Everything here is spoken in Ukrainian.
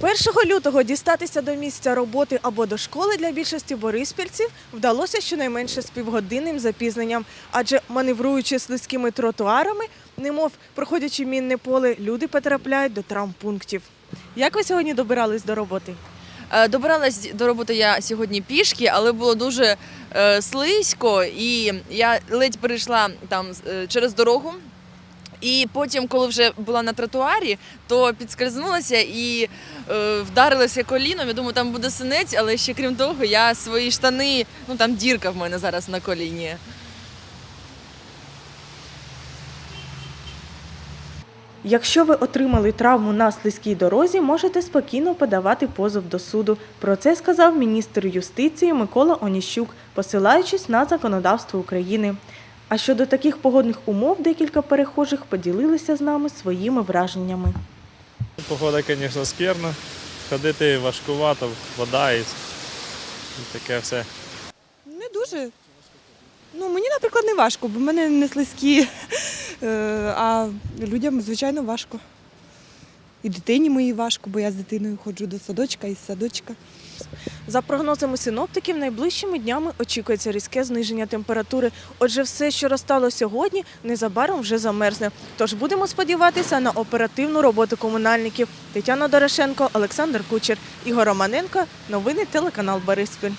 1 лютого дістатися до місця роботи або до школи для більшості бориспільців вдалося щонайменше з півгодинним запізненням, адже маневруючи слизькими тротуарами, немов проходячи мінне поле, люди потрапляють до травмпунктів. Як ви сьогодні добирались до роботи? Е, Добиралась до роботи я сьогодні пішки, але було дуже е, слизько, і я ледь перейшла е, через дорогу. І потім, коли вже була на тротуарі, то підскользнулася і е, вдарилася коліном. Я думаю, там буде синець, але ще крім того, я свої штани, ну там дірка в мене зараз на коліні. Якщо ви отримали травму на слизькій дорозі, можете спокійно подавати позов до суду. Про це сказав міністр юстиції Микола Оніщук, посилаючись на законодавство України. А щодо таких погодних умов, декілька перехожих поділилися з нами своїми враженнями. Погода, звісно, скірна. Ходити важкувато, вода і таке все. Не дуже. Ну, мені, наприклад, не важко, бо в мене не слизькі, Е, а людям, звичайно, важко. І дитині моїй важко, бо я з дитиною ходжу до садочка і з садочка. За прогнозами синоптиків, найближчими днями очікується різке зниження температури. Отже, все, що розтало сьогодні, незабаром вже замерзне. Тож будемо сподіватися на оперативну роботу комунальників. Тетяна Дорошенко, Олександр Кучер, Ігор Романенко. Новини телеканал Бориспіль.